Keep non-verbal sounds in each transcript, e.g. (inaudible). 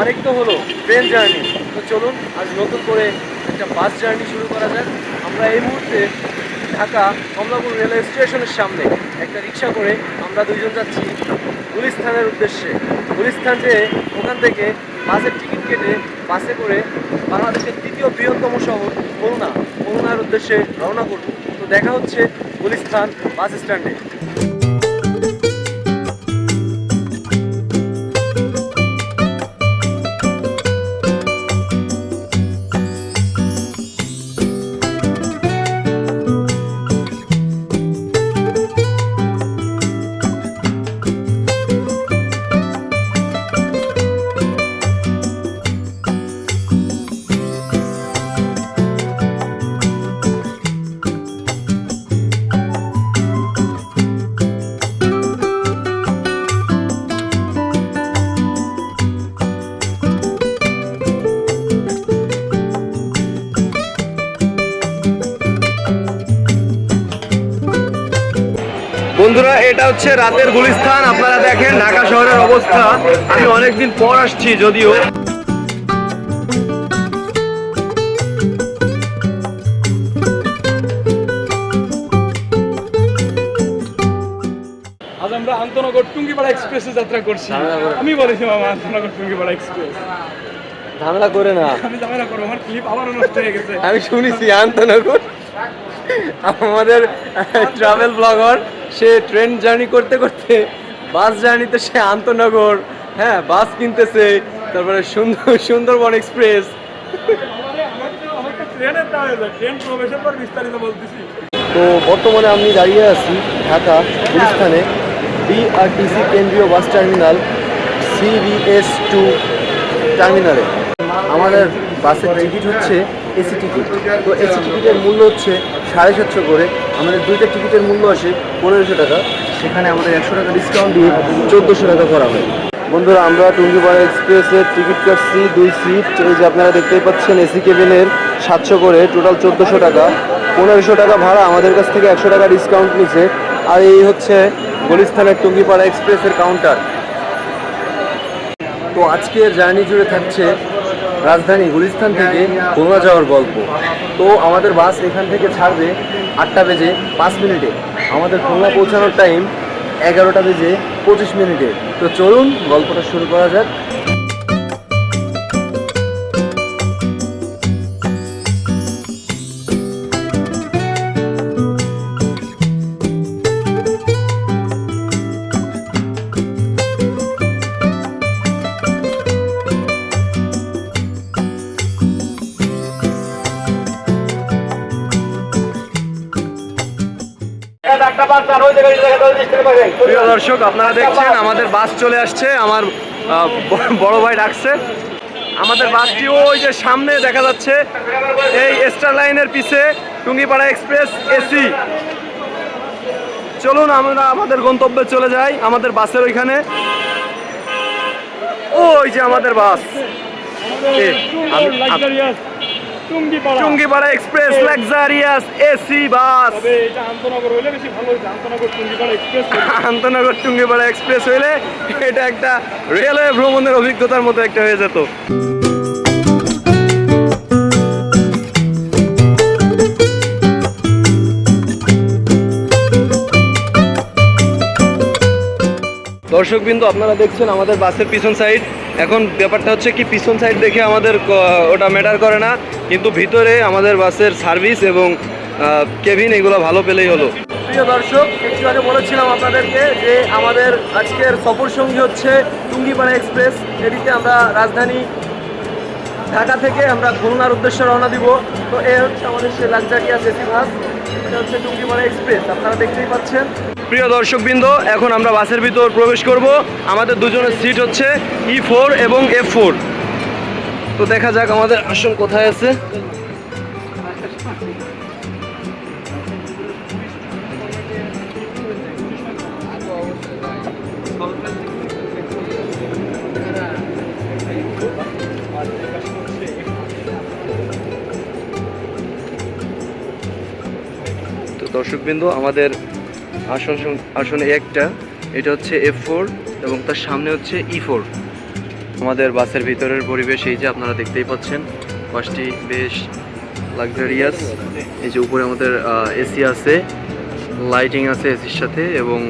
অনেক তো হলো ট্রেন জার্নি তো চলুন, আজ নতুন করে একটা বাস জার্নি শুরু করা যাক। আমরা এই মুহূর্তে ঢাকা কমলাপুর রেলওয়ে স্টেশনের সামনে একটা রিক্সা করে আমরা দুইজন যাচ্ছি গুলিস্থানের উদ্দেশ্যে। গুলিস্থান যেয়ে ওখান থেকে বাসের টিকিট কেটে বাসে করে বাংলাদেশের তৃতীয় বৃহত্তম শহর খুলনা। খুলনার উদ্দেশ্যে রওনা করব। তো দেখা হচ্ছে গুলিস্থান বাস স্ট্যান্ডে বন্ধুরা এটা হচ্ছে রাতের গুলিস্থান। আপনারা দেখেন ঢাকা শহরের অবস্থা। আমি অনেকদিন পর আসছি যদিও। আজ আমরা আন্তনগর টুঙ্গিপাড়া এক্সপ্রেসে যাত্রা করছি। আমি বলেছি মামা আন্তনগর টুঙ্গিপাড়া এক্সপ্রেস। ঝামেলা করে না। আমি ঝামেলা করব আমার ক্লিপ আবারও নষ্ট হয়ে গেছে। আমি শুনেছি আন্তনগর। আমাদের ট্রাভেল ব্লগার সে ট্রেন জার্নি করতে করতে বাস জার্নিতে সে আন্তনগর হ্যাঁ বাস কিনতেছে, তারপরে সুন্দর, সুন্দরবন এক্সপ্রেস তো বর্তমানে আমি দাঁড়িয়ে আছি ঢাকা গুলিস্থানে বিআরটিসি কেন্দ্রীয় বাস টার্মিনাল সিবিএস টু টার্মিনালে আমাদের বাসের টিকিট হচ্ছে এসি টিকিট তো এসি টিকিটের মূল্য হচ্ছে সাড়ে সাতশো করে। আমাদের দুইটা টিকিটের মূল্য আসে পনেরোশো টাকা। সেখানে আমাদের একশো টাকা ডিসকাউন্ট দিয়ে চোদ্দোশো টাকা করা হয়। বন্ধুরা, আমরা টুঙ্গিপাড়া এক্সপ্রেসের টিকিট কাটছি দুই সিট এই যে আপনারা দেখতেই পাচ্ছেন এসি কেবিনের সাতশো করে টোটাল চোদ্দোশো টাকা। পনেরোশো টাকা ভাড়া আমাদের কাছ থেকে একশো টাকা ডিসকাউন্ট নিছে। আর এই হচ্ছে গুলিস্তানের টুঙ্গিপাড়া এক্সপ্রেসের কাউন্টার তো আজকের জার্নি জুড়ে থাকছে রাজধানী গুলিস্তান থেকে খুলনা যাওয়ার গল্প। তো আমাদের বাস এখান থেকে ছাড়বে আটটা বেজে পাঁচ মিনিটে। আমাদের খুলনা পৌঁছানোর টাইম এগারোটা বেজে পঁচিশ মিনিটে। তো চলুন গল্পটা শুরু করা যাক। প্রিয় দর্শক, আপনারা দেখছেন, আমাদের বাস চলে আসছে, আমার বড় ভাই ডাকছে। আমাদের বাসটি ওই যে সামনে দেখা যাচ্ছে, এই স্টার লাইনের পিছে, টুঙ্গিপাড়া এক্সপ্রেস এসি চলুন, আমরা আমাদের গন্তব্যে চলে যাই, আমাদের বাসের ওইখানে। ওই যে আমাদের বাস। আমি- Tungipara express luxurious AC bus. আন্তনগর Tungipara (laughs) express হইলে। এটা একটা রেলওয়ে ভ্রমণের অভিজ্ঞতার মতো একটা হয়ে যেত। দর্শকবিন্দু, আপনারা দেখছেন আমাদের বাসের পিছন সাইড এখন ব্যাপারটা হচ্ছে কি, পিছন সাইড দেখে আমাদের ওটা ম্যাটার করে না। কিন্তু ভিতরে আমাদের বাসের সার্ভিস এবং কেবিন এগুলো ভালো পেলেই হলো। প্রিয় দর্শক, একটু আগে বলেছিলাম আপনাদেরকে যে আমাদের আজকের সফর সঙ্গী হচ্ছে টুঙ্গিপাড়া এক্সপ্রেস এদিকে আমরা রাজধানী ঢাকা থেকে আমরা খুলনার উদ্দেশ্যে রওনা দিব। তো এ হচ্ছে আমাদের সে লাক্সারিয়াস এসি বাস এটা হচ্ছে টুঙ্গিপাড়া এক্সপ্রেস আপনারা দেখতেই পাচ্ছেন। প্রিয় দর্শকবৃন্দ, এখন আমরা বাসের ভিতর প্রবেশ করব। আমাদের দুজনের সিট হচ্ছে ই ফোর এবং এফ ফোর তো দেখা যাক আমাদের আসন কোথায় আছে। দর্শকবৃন্দ, আমাদের আসন আসন একটা, এটা হচ্ছে এফ ফোর এবং তার সামনে হচ্ছে ই ফোর আমাদের বাসের ভিতরের পরিবেশ এই যে আপনারা দেখতেই পাচ্ছেন, বাসটি বেশ লাক্সারিয়াস এই যে উপরে আমাদের এসি আছে লাইটিং আছে এসির সাথে এবং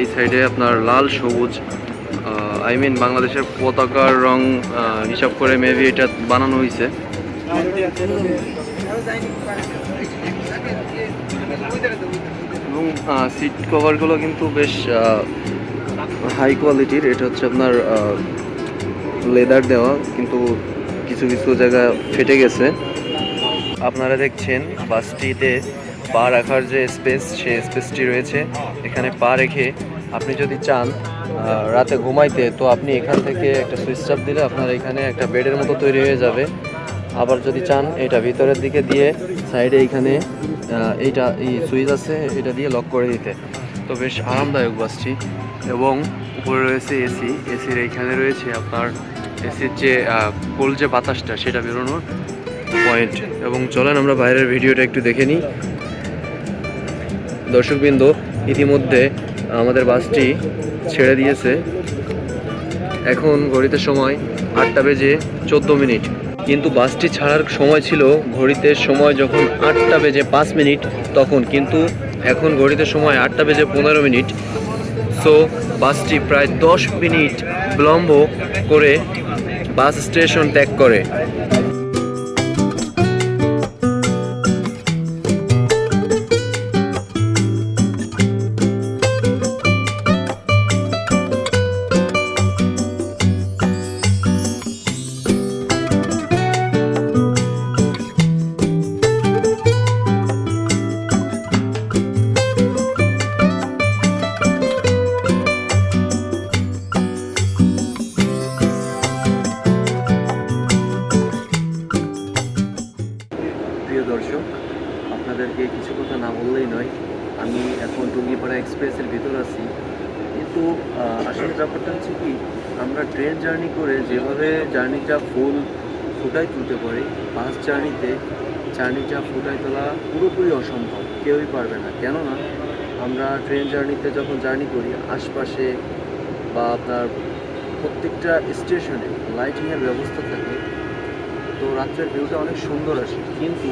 এই সাইডে আপনার লাল, সবুজ আই মিন বাংলাদেশের পতাকার রং হিসাব করে মেবি এটা বানানো হয়েছে এবং সিট কভারগুলো কিন্তু বেশ হাই কোয়ালিটির এটা হচ্ছে আপনার লেদার দেওয়া, কিন্তু কিছু কিছু জায়গা ফেটে গেছে। আপনারা দেখছেন বাসটিতে পা রাখার যে স্পেস সেই স্পেসটি রয়েছে। এখানে পা রেখে আপনি যদি চান রাতে ঘুমাইতে, তো আপনি এখান থেকে একটা সুইচ চাপ দিলে আপনার এখানে একটা বেডের মতো তৈরি হয়ে যাবে। আবার যদি চান, এটা ভিতরের দিকে দিয়ে সাইডে এইখানে এইটা এই সুইচ আছে, এটা দিয়ে লক করে দিতে। তো বেশ আরামদায়ক বাসটি। এবং উপরে রয়েছে এসি এসির এইখানে রয়েছে আপনার এসির যে কোল যে বাতাসটা, সেটা বেরোনোর পয়েন্ট এবং চলেন আমরা বাইরের ভিডিওটা একটু দেখে নিই। দর্শকবৃন্দ, ইতিমধ্যে আমাদের বাসটি ছেড়ে দিয়েছে। এখন ঘড়িতে সময় আটটা বেজে চোদ্দ মিনিট। কিন্তু বাসটি ছাড়ার সময় ছিল ঘড়িতে সময় যখন আটটা বেজে পাঁচ মিনিট, তখন কিন্তু এখন ঘড়িতে সময় আটটা বেজে পনেরো মিনিট। সো বাসটি প্রায় দশ মিনিট বিলম্ব করে বাস স্টেশন ত্যাগ করে। আপনাদেরকে কিছু কথা না বললেই নয়। আমি এখন টুঙ্গিপাড়া এক্সপ্রেসের ভিতর আছি। কিন্তু আসলে ব্যাপারটা হচ্ছে কি, আমরা ট্রেন জার্নি করে যেভাবে জার্নিটা ফুল ফুটাই তুলতে পারি, বাস জার্নিতে জার্নিটা ফুটাই তোলা পুরোপুরি অসম্ভব, কেউই পারবে না। কেননা, আমরা ট্রেন জার্নিতে যখন জার্নি করি, আশপাশে বা আপনার প্রত্যেকটা স্টেশনে লাইটিংয়ের ব্যবস্থা থাকে, তো রাত্রের ভিউটা অনেক সুন্দর আসে। কিন্তু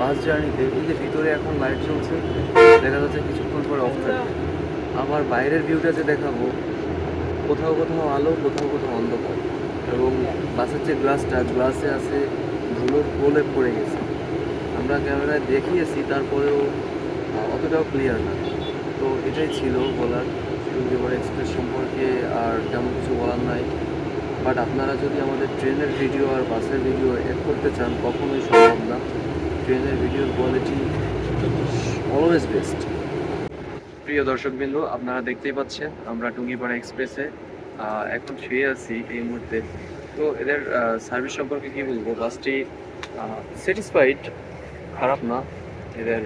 বাস জার্নিতে এই যে ভিতরে এখন লাইট জ্বলছে দেখা যাচ্ছে কিছুক্ষণ পরে অফ থাকবে। আবার বাইরের ভিউটা যে দেখাবো, কোথাও কোথাও আলো, কোথাও কোথাও অন্ধকার। এবং বাসের যে গ্লাসটা গ্লাসে আছে ধুলোর কোলে পড়ে গেছে। আমরা ক্যামেরায় দেখিয়েছি, তারপরেও অতটাও ক্লিয়ার না। তো এটাই ছিল বলার টুঙ্গিপাড়া এক্সপ্রেস সম্পর্কে আর তেমন কিছু বলার নাই। বাট আপনারা যদি আমাদের ট্রেনের ভিডিও আর বাসের ভিডিও অ্যাড করতে চান, কখনোই সম্ভব না। ট্রেনের ভিডিওর কোয়ালিটি অলওয়েজ বেস্ট প্রিয় দর্শকবৃন্দ, আপনারা দেখতেই পাচ্ছেন, আমরা টুঙ্গিপাড়া এক্সপ্রেসে এখন শুয়ে আছি এই মুহূর্তে। তো এদের সার্ভিস সম্পর্কে কি বলব? বাসটি স্যাটিসফাইড খারাপ না। এদের,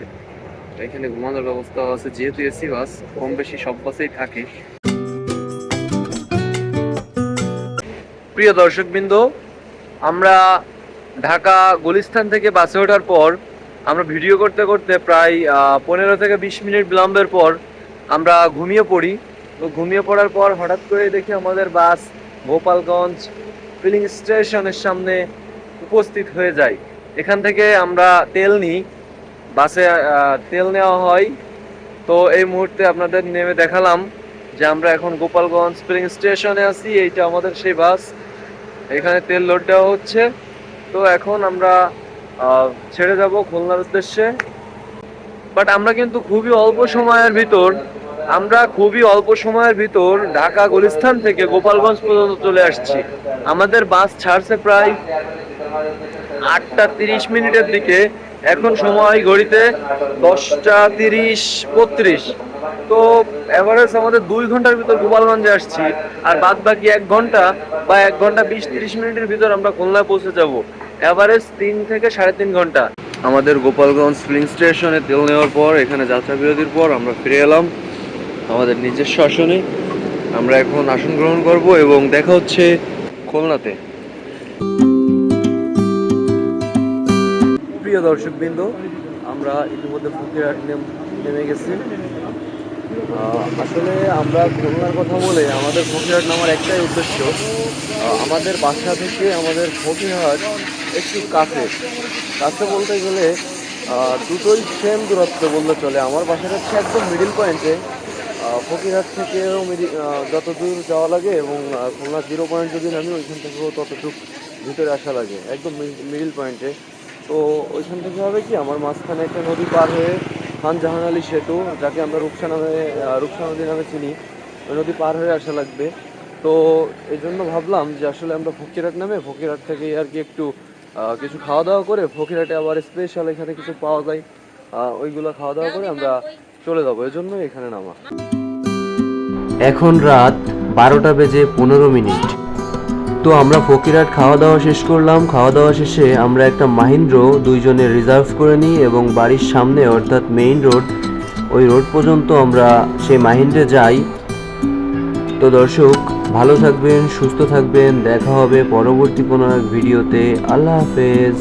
এখানে ঘুমানোর ব্যবস্থা আছে, যেহেতু এসি বাস, কম বেশি সব বাসেই থাকে। প্রিয় দর্শকবৃন্দ, আমরা ঢাকা গুলিস্তান থেকে বাসে ওঠার পর আমরা ভিডিও করতে করতে প্রায় পনেরো থেকে বিশ মিনিট বিলম্বের পর আমরা ঘুমিয়ে পড়ি। তো ঘুমিয়ে পড়ার পর হঠাৎ করে দেখি আমাদের বাস গোপালগঞ্জ ফিলিং স্টেশনের সামনে উপস্থিত হয়ে যায়। এখান থেকে আমরা তেল নিই। বাসে তেল নেওয়া হয়। তো এই মুহূর্তে আপনাদের নেমে দেখালাম যে আমরা এখন গোপালগঞ্জ স্প্রিং স্টেশনে আছি। এইটা আমাদের সেই বাস। এখানে তেল লোড দেওয়া হচ্ছে। তো এখন আমরা ছেড়ে যাব খুলনার উদ্দেশ্যে। বাট আমরা কিন্তু খুবই অল্প সময়ের ভিতর, আমরা খুবই অল্প সময়ের ভিতর ঢাকা গুলিস্থান থেকে গোপালগঞ্জ পর্যন্ত চলে আসছি। আমাদের বাস ছাড়ছে প্রায় আটটা তিরিশ মিনিটের দিকে। এখন সময় ঘড়িতে দশটা তিরিশ বত্রিশ। তো এভারেজ আমাদের দুই ঘণ্টার ভিতর গোপালগঞ্জে আসছি। আর বাদ বাকি এক ঘণ্টা বা এক ঘণ্টা বিশ তিরিশ মিনিটের ভিতর আমরা খুলনায় পৌঁছে যাব। এভারেজ তিন থেকে সাড়ে তিন ঘণ্টা। আমাদের গোপালগঞ্জ ফিলিং স্টেশনে তেল নেওয়ার পর এখানে যাত্রা বিরতির পর আমরা ফিরে এলাম আমাদের নিজস্ব আসনে। আমরা এখন আসন গ্রহণ করব এবং দেখা হচ্ছে খুলনাতে। প্রিয় দর্শকবৃন্দ আমরা ইতিমধ্যে ফকিরহাট নেম- নেমে গেছি। আসলে আমরা খুলনার কথা বলে আমাদের ফকিরহাট নামার একটাই উদ্দেশ্য আমাদের বাসা থেকে আমাদের ফকিরহাট একটু কাছে। কাছে বলতে গেলে দুটোই সেম দূরত্ব বললে চলে। আমার বাসাটা হচ্ছে একদম মিডিল পয়েন্টে ফকিরহাট থেকেও যত দূর যাওয়া লাগে এবং খুলনা জিরো পয়েন্ট যদি নামি, ওইখান থেকেও ততটুক ভিতরে আসা লাগে। একদম মিডিল পয়েন্টে তো ওইখান থেকে হবে কি, আমার মাঝখানে একটা নদী পার হয়ে খান জাহান আলী সেতু, যাকে আমরা রূপসা নামে রূপসা নদী নামে চিনি। ওই নদী পার হয়ে আসা লাগবে। তো এই জন্য ভাবলাম যে আসলে আমরা ফকিরহাট নামে, ফকিরহাট থেকে আর কি একটু কিছু খাওয়া দাওয়া করে ফকিরহাটে আবার স্পেশাল এখানে কিছু পাওয়া যায়। ওইগুলো খাওয়া দাওয়া করে আমরা চলে যাব এই জন্য এখানে নামা। এখন রাত বারোটা বেজে পনেরো মিনিট। তো আমরা ফকিরহাট খাওয়া দাওয়া শেষ করলাম। খাওয়া দাওয়া শেষে আমরা একটা মাহিন্দ্র দুইজনে রিজার্ভ করে নিই এবং বাড়ির সামনে, অর্থাৎ মেইন রোড ওই রোড পর্যন্ত আমরা সেই মাহিন্দ্রে যাই। তো দর্শক ভালো থাকবেন সুস্থ থাকবেন দেখা হবে পরবর্তী কোনো এক ভিডিওতে। আল্লাহ হাফেজ।